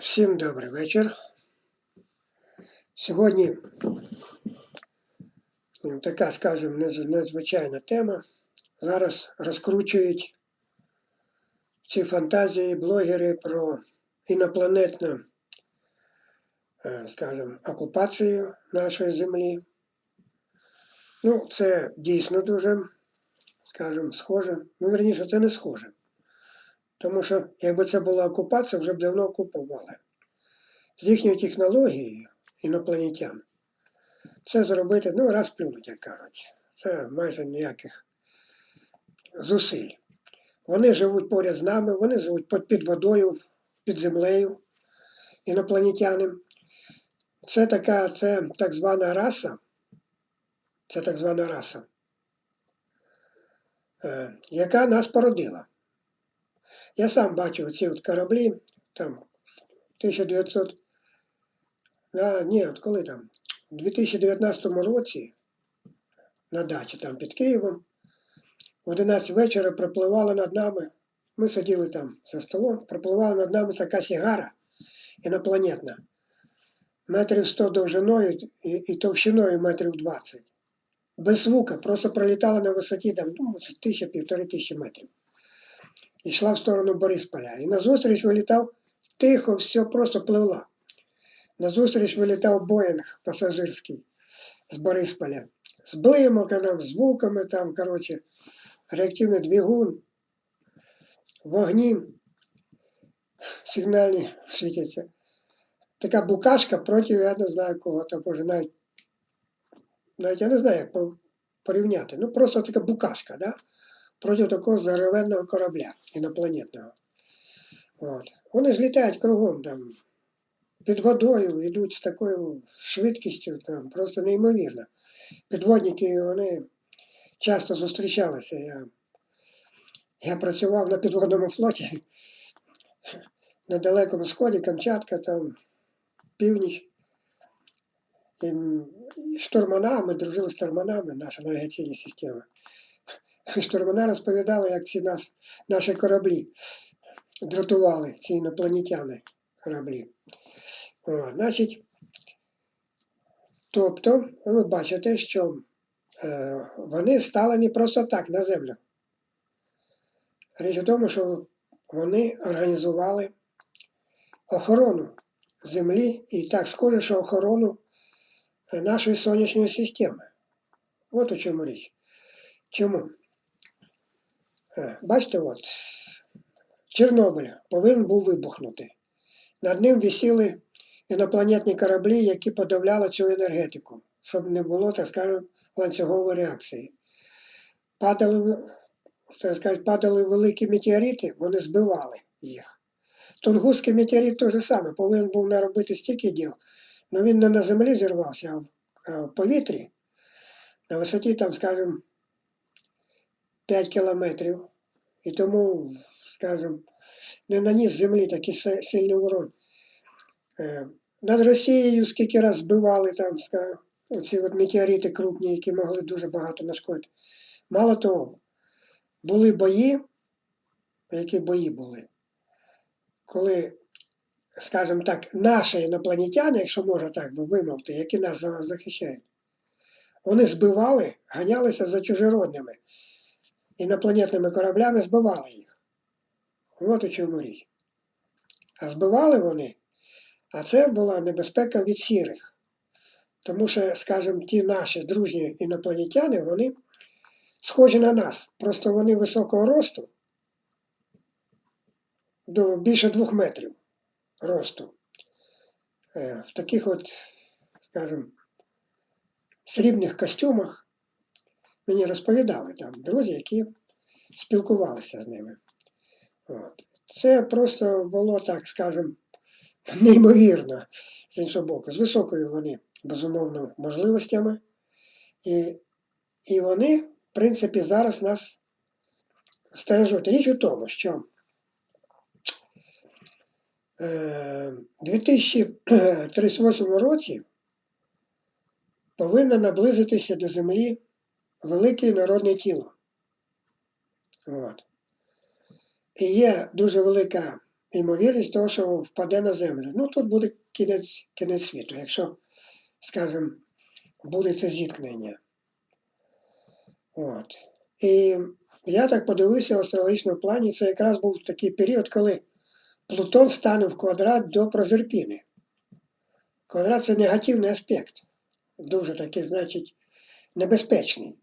Всім добрий вечір. Сьогодні така, скажімо, незвичайна тема. Зараз розкручують ці фантазії блогери про інопланетну, е, скажімо, окупацію нашої землі. Ну, це дійсно дуже, скажімо, схоже. Ну, верніше, це не схоже. Тому що якби це була окупація, вже б давно окупували. З їхньою технологією інопланетян це зробити, ну, раз плюнуть, як кажуть. Це майже ніяких зусиль. Вони живуть поряд з нами, вони живуть під, водою, під землею, інопланетяни. Це така, це так звана раса, це так звана раса, е, яка нас породила. Я сам бачив ці от кораблі, там 1900, а, ні, от коли там, у 2019 році на дачі там під Києвом, в 11 вечора пропливала над нами, ми сиділи там за столом, пропливала над нами така сігара інопланетна, метрів 100 довжиною і, і товщиною метрів 20. Без звука, просто пролітала на висоті там, ну, тисяча, півтори тисячі метрів йшла в сторону Борисполя. І назустріч вилітав тихо, все просто пливла. Назустріч вилітав Боїнг пасажирський з Борисполя. З блимаком, звуками там, коротше, реактивний двигун, вогні сигнальні світяться. Така букашка проти, я не знаю кого, там може навіть, навіть я не знаю, як порівняти. Ну, просто така букашка, да? Проти такого здоровенного корабля інопланетного. От. Вони ж літають кругом там, під водою, йдуть з такою швидкістю, там, просто неймовірно. Підводники вони часто зустрічалися. Я, я працював на підводному флоті на Далекому Сході, Камчатка, там північ. І, м, і штурмана, ми дружили з штурманами, наша навігаційна система. Штурмана розповідали, як ці нас, наші кораблі дратували, ці інопланетяни кораблі. О, значить, тобто, ви бачите, що е, вони стали не просто так на землю. Річ у тому, що вони організували охорону землі і так схоже, що охорону е, нашої сонячної системи. От у чому річ. Чому? Е, Бачите, от Чорнобиль повинен був вибухнути. Над ним висіли інопланетні кораблі, які подавляли цю енергетику, щоб не було, так скажемо, ланцюгової реакції. Падали, так сказати, падали великі метеорити, вони збивали їх. Тунгусський метеорит же саме, повинен був наробити стільки діл, але він не на землі зірвався, а в повітрі, на висоті, там, скажімо, 5 кілометрів. І тому, скажімо, не наніс землі такий сильний урон. Е, Над Росією скільки раз збивали там, скажімо, оці от метеорити крупні, які могли дуже багато нашкодити. Мало того, були бої, які бої були, коли, скажімо так, наші інопланетяни, якщо можна так би вимовити, які нас захищають, вони збивали, ганялися за чужеродними інопланетними кораблями, збивали їх. От у чому річ. А збивали вони, а це була небезпека від сірих. Тому що, скажімо, ті наші дружні інопланетяни, вони схожі на нас. Просто вони високого росту, до більше двох метрів росту. Е, В таких от, скажімо, срібних костюмах мені розповідали там друзі, які спілкувалися з ними. От. Це просто було, так скажемо, неймовірно з іншого боку. З високою вони, безумовно, можливостями. І, і вони, в принципі, зараз нас стережуть. Річ у тому, що е, 2038 році повинно наблизитися до Землі велике народне тіло. От. І є дуже велика ймовірність того, що впаде на землю. Ну, тут буде кінець, кінець світу, якщо, скажімо, буде це зіткнення. От. І я так подивився в астрологічному плані, це якраз був такий період, коли Плутон стане в квадрат до Прозерпіни. Квадрат це негативний аспект. Дуже такий, значить, небезпечний.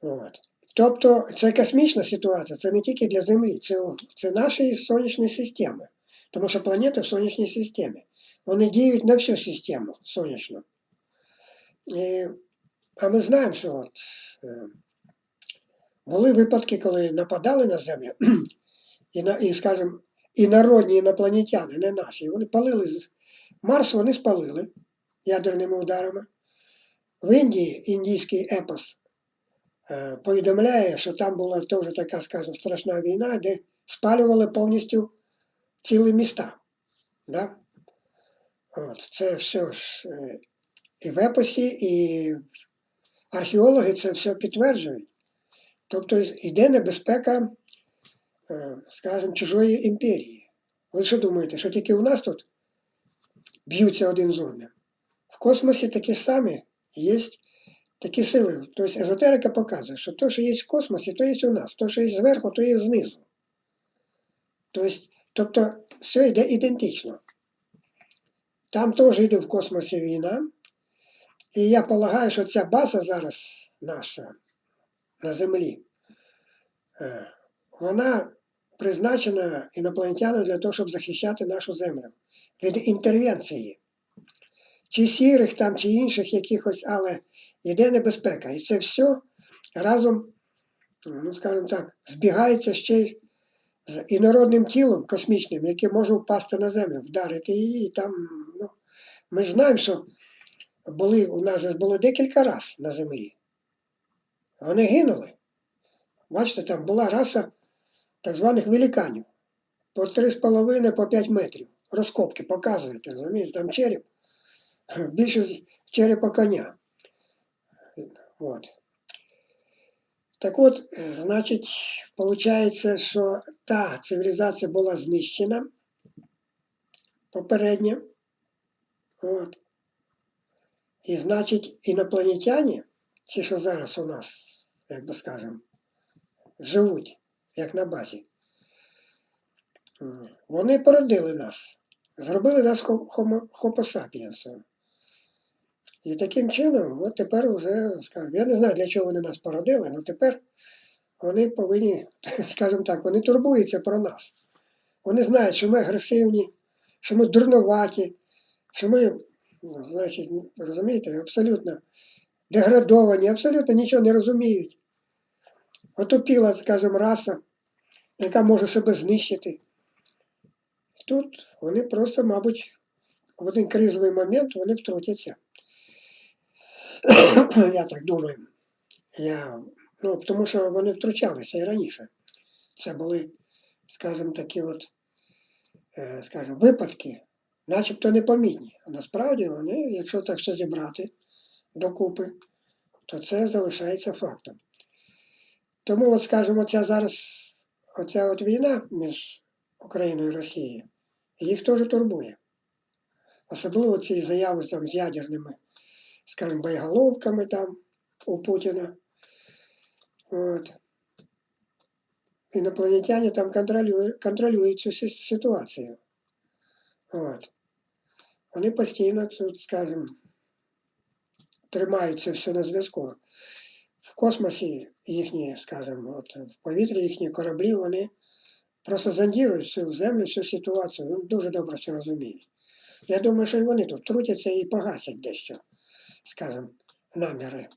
От. Тобто це космічна ситуація, це не тільки для Землі, це, це нашої сонячної системи. Тому що планети в сонячній системі. Вони діють на всю систему сонячну. І, а ми знаємо, що от, е, були випадки, коли нападали на Землю, і, на, і скажімо, і народні інопланетяни, не наші, вони палили Марс вони спалили ядерними ударами. В Індії індійський епос повідомляє, що там була теж така, скажімо, страшна війна, де спалювали повністю цілі міста. Да? От, це все ж е, і в епосі, і археологи це все підтверджують. Тобто йде небезпека, е, скажімо, чужої імперії. Ви що думаєте, що тільки у нас тут б'ються один з одним? В космосі такі самі є такі сили. Тобто езотерика показує, що те, що є в космосі, то є у нас. То, що є зверху, то є знизу. Тобто, тобто все йде ідентично. Там теж йде в космосі війна. І я полагаю, що ця база зараз наша на Землі, е, вона призначена інопланетянами для того, щоб захищати нашу землю від інтервенції. Чи сірих там, чи інших якихось, але йде небезпека. І це все разом, ну скажімо так, збігається ще й з інородним тілом космічним, яке може впасти на землю, вдарити її. І там, ну, ми ж знаємо, що були, у нас же було декілька разів на землі. Вони гинули. Бачите, там була раса так званих великанів. По 3,5 по 5 метрів. Розкопки показують, розумієте, там череп. Більше черепа коня. От. Так от, значить, виходить, що та цивілізація була знищена попередня. От. І значить, інопланетяні, ті, що зараз у нас, як би скажемо, живуть, як на базі, вони породили нас, зробили нас хо- хомо- хопосапієнсами. І таким чином, от тепер вже, скажімо, я не знаю, для чого вони нас породили, але тепер вони повинні, скажімо так, вони турбуються про нас. Вони знають, що ми агресивні, що ми дурноваті, що ми, ну, значить, розумієте, абсолютно деградовані, абсолютно нічого не розуміють. Отопіла, скажімо, раса, яка може себе знищити. Тут вони просто, мабуть, в один кризовий момент вони втрутяться. Я так думаю. Я, ну, тому що вони втручалися і раніше. Це були, скажімо, такі от, е, скажімо, випадки, начебто непомітні. А насправді вони, якщо так все зібрати докупи, то це залишається фактом. Тому, от, скажімо, ця зараз, оця от війна між Україною і Росією, їх теж турбує. Особливо ці заяви там, з ядерними, скажімо, боєголовками там у Путіна. От. Інопланетяни там контролюють, контролюють цю си- ситуацію. От. Вони постійно, тут, скажімо, тримають це все на зв'язку. В космосі їхні, скажімо, от, в повітрі їхні кораблі, вони просто зондірують всю землю, всю ситуацію. Вони дуже добре це розуміють. Я думаю, що і вони тут трутяться і погасять дещо, скажімо, наміри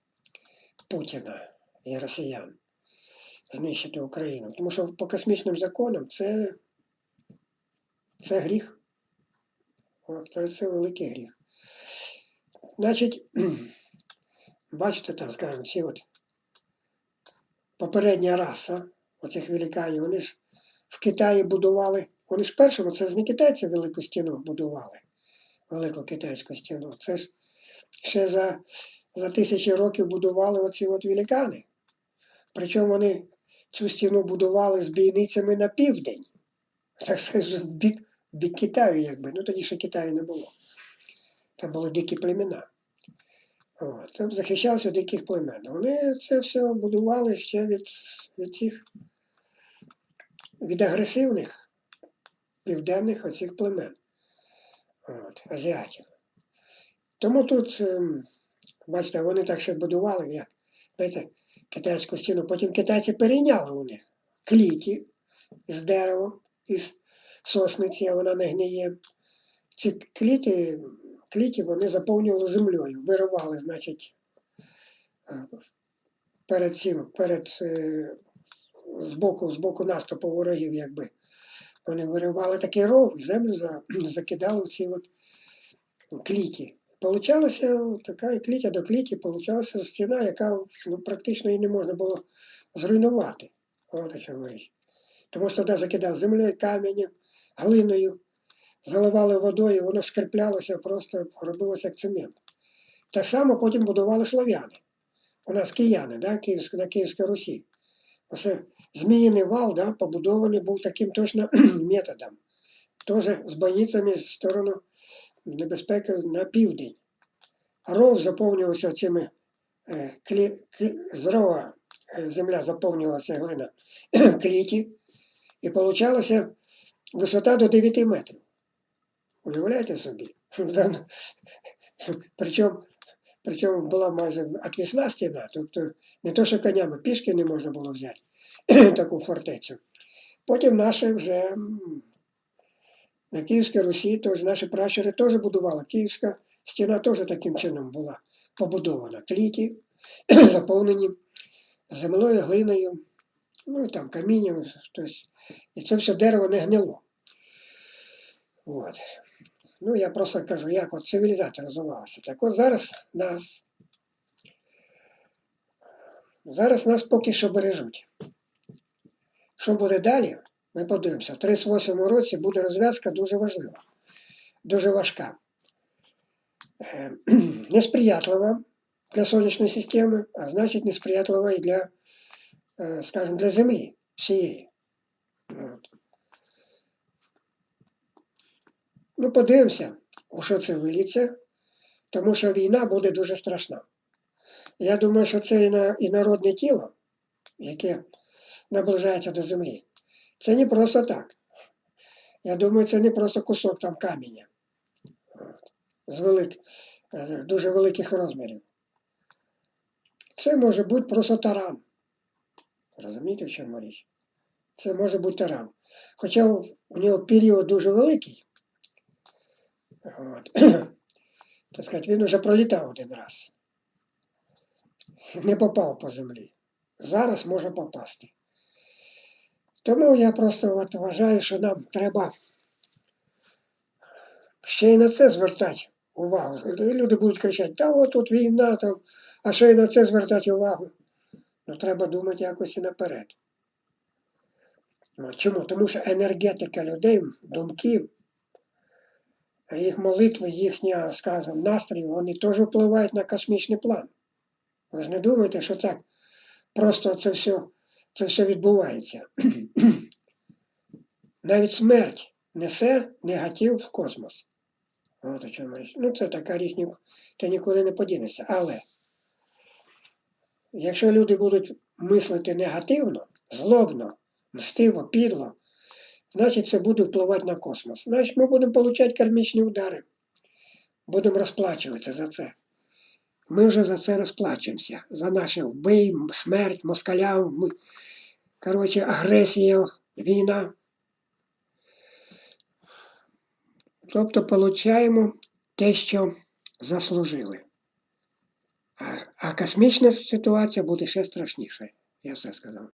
Путіна і росіян знищити Україну. Тому що по космічним законам це, це гріх. Це великий гріх. Значить, бачите, там, скажімо, ці от попередня раса оцих великанів, вони ж в Китаї будували, вони ж першому, це ж не китайці велику стіну будували, велику китайську стіну. Це ж ще за, за тисячі років будували оці от великани. Причому вони цю стіну будували з бійницями на південь. так скажу, в бік, бік Китаю, якби. Ну тоді ще Китаю не було. Там були дикі племена. От, там захищалися диких племен. Вони це все будували ще від, від цих від агресивних південних оцих племен. От, азіатів. Тому тут, ем, бачите, вони так ще будували, як, знаєте, китайську стіну. Потім китайці перейняли у них кліті з дерева, із сосниці, а вона не гниє. Ці кліті, кліті вони заповнювали землею, виривали, значить, е, перед цим, перед е, з боку, з боку наступу ворогів, якби. Вони виривали такий ров, землю закидали в ці от кліті. Получалася така клітя до кліті, получалася стіна, яка ну, практично її не можна було зруйнувати. От. Тому що туди закидав землею, каменем, глиною, заливали водою, воно скріплялося, просто робилося як цемент. Так само потім будували слов'яни. У нас кияни, да, Київська, на Київській Русі. Оце Зміїний вал да, побудований був таким точно методом. Теж з бойницями в сторону небезпеки на південь. Ров заповнювався цими е, клі, клі, з рова е, земля заповнювалася глина кліті, і получалася висота до 9 метрів. Уявляєте собі? Причому, причому була майже отвісна стіна, тобто не то, що конями пішки не можна було взяти таку фортецю. Потім наші вже на Київській Русі, тож наші пращури теж будували. Київська стіна теж таким чином була побудована. Кліті, заповнені землею, глиною, ну і там камінням. Тобто, і це все дерево не гнило. От. Ну, я просто кажу, як от цивілізація розвивалася. Так от зараз нас, зараз нас поки що бережуть. Що буде далі, ми подивимося. В 38 році буде розв'язка дуже важлива, дуже важка. Е, Несприятлива для сонячної системи, а значить несприятлива і для, е, скажімо, для Землі всієї. От. Ну, подивимося, у що це виліться, тому що війна буде дуже страшна. Я думаю, що це і народне тіло, яке наближається до землі. Це не просто так. Я думаю, це не просто кусок там каміння От. з велик, е, дуже великих розмірів. Це може бути просто таран. Розумієте, в чому річ? Це може бути таран. Хоча у нього період дуже великий, От. так сказати, він вже пролітав один раз. Не попав по землі. Зараз може попасти. Тому я просто от вважаю, що нам треба ще й на це звертати увагу. Люди будуть кричати, та от тут війна, там, а ще й на це звертати увагу. Ну треба думати якось і наперед. Чому? Тому що енергетика людей, думки, їх молитви, їхня, скажімо, настрій, вони теж впливають на космічний план. Ви ж не думаєте, що так просто це все, це все відбувається. Навіть смерть несе негатив в космос. От о чому річ. Ну, це така річ, ти нікуди не подінешся. Але якщо люди будуть мислити негативно, злобно, мстиво, підло, значить це буде впливати на космос. Значить, ми будемо отримати кармічні удари. Будемо розплачуватися за це. Ми вже за це розплачемося, За наше вбий, смерть, москалям, коротше, агресія, війна. Тобто получаємо те, що заслужили. А космічна ситуація буде ще страшніша. Я все сказав.